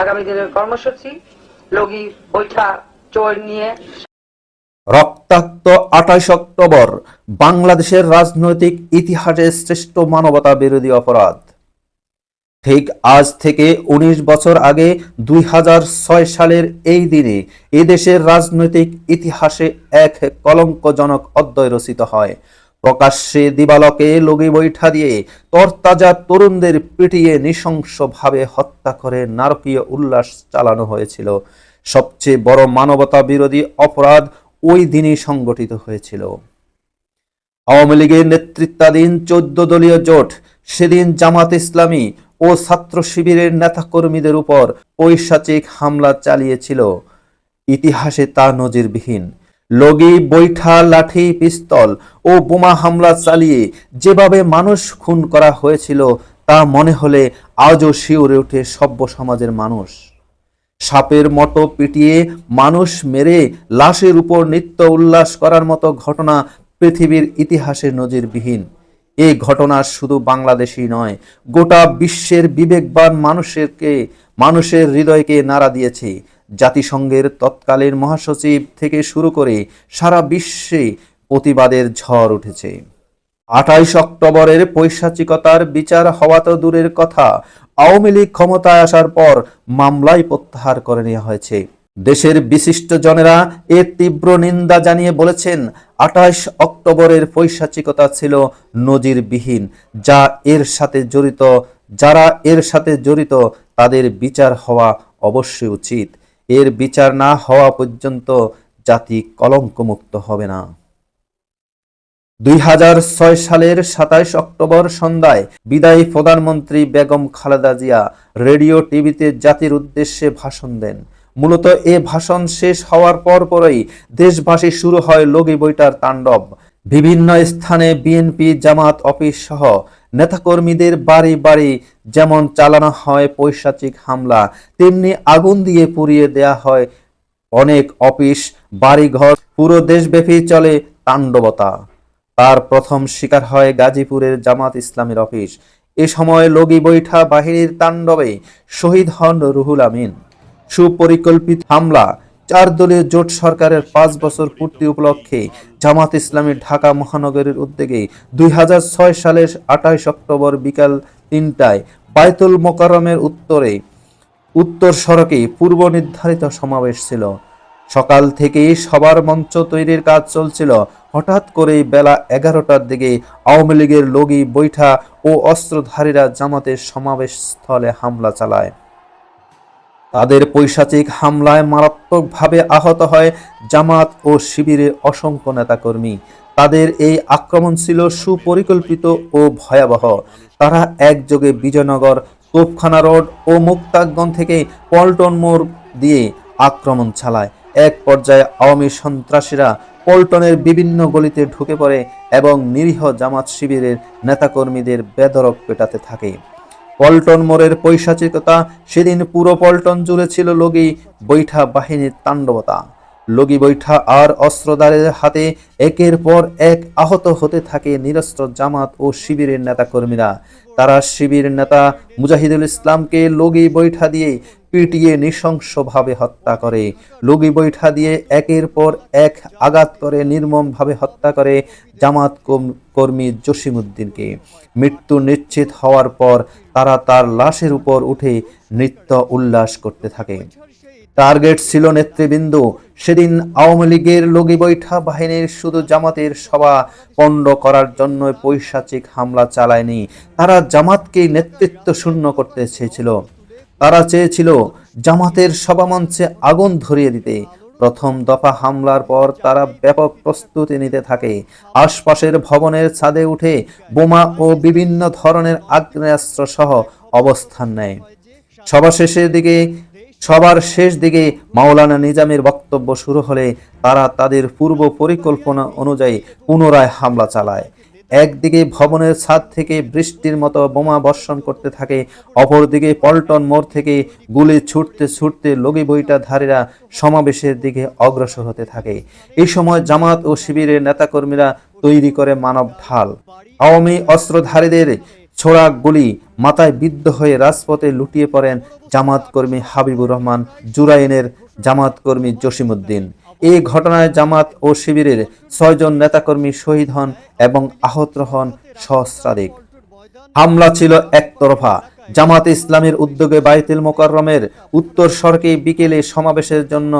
আগামী দিনের কর্মসূচি, লগি বৈঠা, চোর নিয়ে। রক্তাক্ত আঠাশ অক্টোবর, বাংলাদেশের রাজনৈতিক ইতিহাসের শ্রেষ্ঠ মানবতা বিরোধী অপরাধ। ঠিক আজ থেকে ১৯ বছর আগে দুই হাজার ছয় সালের এই দিনে এদেশের রাজনৈতিক ইতিহাসে এক কলঙ্কজনক অধ্যায় রচিত হয়। প্রকাশ্যে দিবালকে লগি বৈঠা দিয়ে তরতাজা তরুণদের পিটিয়ে নৃশংসভাবে হত্যা করে নারকীয় উল্লাস চালানো হয়েছিল। সবচেয়ে বড় মানবতা বিরোধী অপরাধ ওই দিনই সংগঠিত হয়েছিল। আওয়ামী লীগের নেতৃত্বাধীন চোদ্দ দলীয় জোট সেদিন জামাত ইসলামী ও ছাত্র শিবিরের নেতাকর্মীদের উপর ঐশাচিক হামলা চালিয়েছিল। ইতিহাসে তা নজিরবিহীন। লগি, বৈঠা, লাঠি, পিস্তল ও বোমা হামলা চালিয়ে যেভাবে মানুষ খুন করা হয়েছিল, তা মনে হলে আজও শিউরে ওঠে সভ্য সমাজের মানুষ। সাপের মতো পিটিয়ে মানুষ মেরে লাশের উপর নিত্য উল্লাস করার মতো ঘটনা পৃথিবীর ইতিহাসে নজিরবিহীন। এই ঘটনা শুধু বাংলাদেশই নয়, গোটা বিশ্বের বিবেকবান মানুষেরকে, মানুষের হৃদয়কে নাড়া দিয়েছে। জাতিসংঘের তৎকালীন মহাসচিব থেকে শুরু করে সারা বিশ্বে প্রতিবাদের ঝড় উঠেছে। আঠাইশ অক্টোবরের পৈশাচিকতার বিচার হওয়া তো দূরের কথা। আওয়ামী লীগ ক্ষমতায় আসার পর মামলায় প্রত্যাহার করে নেওয়া হয়েছে। দেশের বিশিষ্ট জনেরা এর তীব্র নিন্দা জানিয়ে বলেছেন, আঠাইশ অক্টোবরের পৈশাচিকতা ছিল নজিরবিহীন, যা এর সাথে জড়িত, যারা এর সাথে জড়িত, তাদের বিচার হওয়া অবশ্যই উচিত। এর বিচার না হওয়া পর্যন্ত জাতি কলঙ্কমুক্ত হবে না। দুই সালের সাতাইশ অক্টোবর সন্ধ্যায় বিদায়ী প্রধানমন্ত্রী বেগম খালেদা জিয়া রেডিও টিভিতে জাতির উদ্দেশ্যে ভাষণ দেন। মূলত এ ভাষণ শেষ হওয়ার পর পরই দেশবাসী শুরু হয় লগি বইটার তাণ্ডব। বিভিন্ন স্থানে বিএনপি, জামাত, অফিস সহ নেতাকর্মীদের বাড়ি বাড়ি যেমন চালানো হয় পৈশাচিক হামলা, তেমনি আগুন দিয়ে পুড়িয়ে দেয়া হয় অনেক অফিস, বাড়িঘর, পুরো দেশব্যাপী চলে তাণ্ডবতা। তার প্রথম শিকার হয় গাজীপুরের জামাত ইসলামের অফিস। এ সময় লগি বৈঠা বাহিনীর তাণ্ডবে শহীদ হন রুহুল আমিন। সুপরিকল্পিত হামলা চার দলীয় জোট সরকারের পাঁচ বছর পূর্তি উপলক্ষে জামাত ইসলামী ঢাকা মহানগরের উদ্যোগে দুই হাজার ছয় সালের আঠাইশ অক্টোবর বিকাল তিনটায় বায়তুল মোকাররমের উত্তরে উত্তর সড়কে পূর্ব নির্ধারিত সমাবেশ ছিল। সকাল থেকেই সবার মঞ্চ তৈরির কাজ চলছিল। হঠাৎ করেই বেলা এগারোটার দিকে আওয়ামী লীগের লগি বৈঠা ও অস্ত্রধারীরা জামাতের সমাবেশ স্থলে হামলা চালায়। তাদের পৈশাচিক হামলায় মারাত্মকভাবে আহত হয় জামাত ও শিবিরের অসংখ্য নেতাকর্মী। তাদের এই আক্রমণ ছিল সুপরিকল্পিত ও ভয়াবহ। তারা একযোগে বিজয়নগর, তোপখানা রোড ও মুক্তাগঞ্জ থেকে পল্টন মোড় দিয়ে আক্রমণ চালায়। এক পর্যায়ে আওয়ামী সন্ত্রাসীরা পল্টনের বিভিন্ন গলিতে ঢুকে পড়ে এবং নিরীহ জামাত শিবিরের নেতাকর্মীদের বেদরক পেটাতে থাকে। পল্টন মোড়ের পৈশাচিকতা, সেদিন পুরো পল্টন জুড়ে ছিল লগি বৈঠা বাহিনীর তাণ্ডবতা। লগি বৈঠা আর অস্ত্রধারের হাতে একের পর এক আহত হতে থাকে নিরস্ত্র জামাত ও শিবিরের নেতাকর্মীরা। তারা শিবির নেতা মুজাহিদুল ইসলামকে লগি বৈঠা দিয়ে পিটিয়ে নৃশংসভাবে হত্যা করে। লগি বৈঠা দিয়ে একের পর এক আঘাত করে, নির্মমভাবে হত্যা করে জামাত কর্মী জসিমুদ্দিনকে মৃত্যু নিশ্চিত হওয়ার পর তারা তার লাশের উপর উঠে নৃত্য উল্লাস করতে থাকে। টার্গেট ছিল নেতৃবৃন্দ। সেদিন আওয়ামী লীগের লগি বৈঠা বাহিনীর শুধু জামাতের সভা পণ্ড করার জন্য পৈশাচিক হামলা চালায়নি। তারা জামাতকে নেতৃত্ব শূন্য করতে চেয়েছিল। তারা চেয়েছিল জামাতের সভা সভামঞ্চে আগুন ধরিয়ে দিতে। প্রথম দফা হামলার পর তারা ব্যাপক প্রস্তুতি নিতে থাকে। আশপাশের ভবনের ছাদে উঠে বোমা ও বিভিন্ন ধরনের আগ্নেয়াস্ত্র সহ অবস্থান নেয়। সভা শেষের দিকে সবার শেষ দিকে মাওলানা নিজামের বক্তব্য শুরু হলে তারা তাদের পূর্ব পরিকল্পনা অনুযায়ী পুনরায় হামলা চালায়। একদিকে ভবনের ছাদ থেকে বৃষ্টির মতো বোমা বর্ষণ করতে থাকে, অপরদিকে পল্টন মোড় থেকে গুলি ছুটতে ছুটতে লগি বইটা ধারীরা সমাবেশের দিকে অগ্রসর হতে থাকে। এই সময় জামাত ও শিবিরের নেতাকর্মীরা তৈরি করে মানব ঢাল। আওয়ামী অস্ত্রধারীদের ছোড়া গুলি মাথায় বিদ্ধ হয়ে রাজপথে লুটিয়ে পড়েন জামাত কর্মী হাবিবুর রহমান, জুরাইনের জামাত কর্মী জসিমউদ্দিন। এই ঘটনায় জামাত ও শিবিরের ছয়জন নেতাকর্মী শহীদ হন এবং আহত হন সহস্রাধিক। হামলা ছিল একতরফা। জামাত ইসলামের উদ্যোগে বাইতিল মোকাররমের উত্তর সরকে বিকেলে সমাবেশের জন্য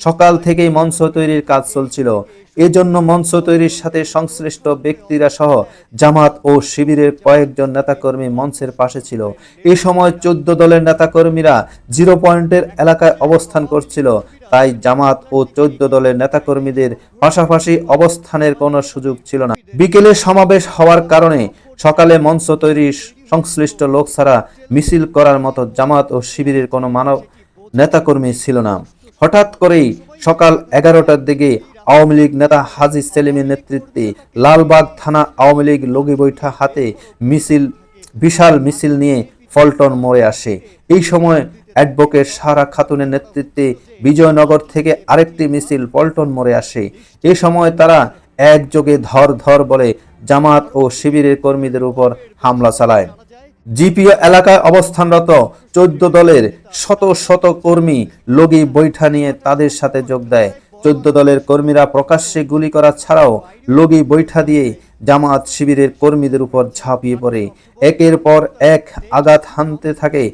সকাল থেকেই মঞ্চ তৈরির কাজ চলছিল। এজন্য মঞ্চ তৈরির সাথে সংশ্লিষ্ট ব্যক্তিরা সহ জামাত ও শিবিরের কয়েকজন নেতাকর্মী মঞ্চের পাশে ছিল। এ সময় চোদ্দ দলের নেতাকর্মীরা জিরো পয়েন্টের এলাকায় অবস্থান করছিল। তাই জামাত ও চোদ্দ দলের নেতাকর্মীদের পাশাপাশি অবস্থানের কোনো সুযোগ ছিল না। বিকেলে সমাবেশ হওয়ার কারণে সকালে মঞ্চ তৈরি সংশ্লিষ্ট লোক ছাড়া মিছিল করার মতো জামাত ও শিবিরের কোনো মানব নেতাকর্মী ছিল না। হঠাৎ করেই সকাল এগারোটার দিকে আওয়ামী লীগ নেতা হাজি সেলিমের নেতৃত্বে লালবাগ থানা আওয়ামী লীগ লগি বৈঠা হাতে মিছিল, বিশাল মিছিল নিয়ে ফলটন মোড়ে আসে। এই সময় অ্যাডভোকেট সারা খাতুনের নেতৃত্বে বিজয়নগর থেকে আরেকটি মিছিল পল্টন মোড়ে আসে। এ সময় তারা একযোগে ধর ধর বলে জামাত ও শিবিরের কর্মীদের উপর হামলা চালায়। জিপিও এলাকায় অবস্থানরত চোদ্দ দলের শত শত কর্মী লগি বৈঠা নিয়ে তাদের সাথে যোগ দেয়। চোদ্দ দলের কর্মীরা প্রকাশ্যে গুলি করা ছাড়াও লগি বৈঠা দিয়ে জামাত শিবিরের কর্মীদের উপর ঝাঁপিয়ে পড়ে। একের পর এক আঘাত হানতে থাকে।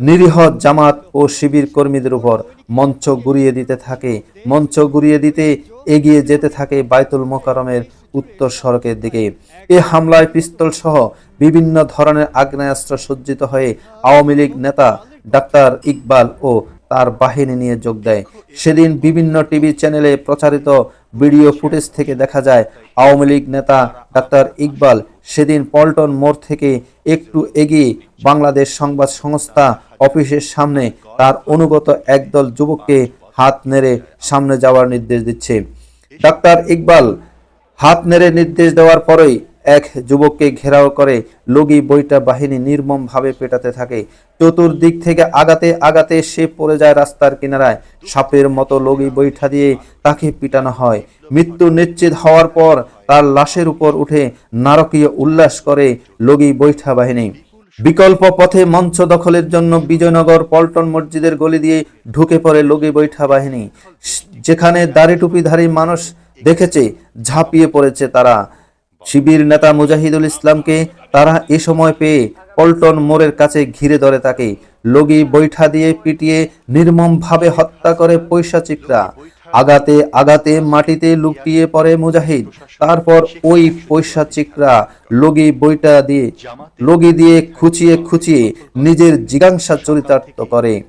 নিরীহ জামাত ও শিবির কর্মীদের উপর মঞ্চ গুড়িয়ে দিতে থাকে। মঞ্চ গুড়িয়ে দিতে এগিয়ে যেতে থাকে বাইতুল মোকারমের উত্তর সড়কের দিকে। এ হামলায় পিস্তল সহ বিভিন্ন ধরনের আগ্নেয়াস্ত্র সজ্জিত হয়ে আওয়ামী লীগ নেতা ডাক্তার ইকবাল ও তার বাহিনী নিয়ে যোগ দেয়। সেদিন বিভিন্ন টিভি চ্যানেলে প্রচারিত ভিডিও ফুটেজ থেকে দেখা যায়, আওয়ামী লীগ নেতা ডাক্তার ইকবাল সেদিন পল্টন মোড় থেকে একটু এগিয়ে বাংলাদেশ সংবাদ সংস্থা অফিসের সামনে তার অনুগত একদল যুবককে হাত নেড়ে সামনে যাওয়ার নির্দেশ দিচ্ছে। ডাক্তার ইকবাল, হাত নেড়ে নির্দেশ দেওয়ার পরেই এক যুবককে ঘেরাও করে লগি বইটা বাহিনী নির্মমভাবে পেটাতে থাকে। চতুর্দিক থেকে আগাতে আগাতে সে পড়ে যায় রাস্তার কিনারায়। সাপের মতো লগি বৈঠা দিয়ে তাকে পিটানো হয়। মৃত্যু নিশ্চিত হওয়ার পর তার লাশের উপর উঠে নারকীয় উল্লাস করে লগি বৈঠা বাহিনী। বিকল্প পথে মঞ্চ দখলের জন্য বিজয়নগর পল্টন মসজিদের গলি দিয়ে ঢুকে পড়ে লগি বৈঠা বাহিনী। যেখানে দাড়ি টুপিধারী মানুষ দেখেছে, ঝাঁপিয়ে পড়েছে তারা। শিবির নেতা মুজাহিদুল ইসলামকে তারা এ সময় পেয়ে পল্টন মোড়ের কাছে ঘিরে ধরে তাকে। লগি বৈঠা দিয়ে পিটিয়ে নির্মমভাবে হত্যা করে পৈশাচিকরা। আগাতে আগাতে মাটিতে লুকিয়ে পড়ে মুজাহিদ। তারপর ওই পৈশাচিকরা লগি বইটা দিয়ে, লগি দিয়ে খুঁচিয়ে খুঁচিয়ে নিজের জিজ্ঞাসা চরিতার্থ করে।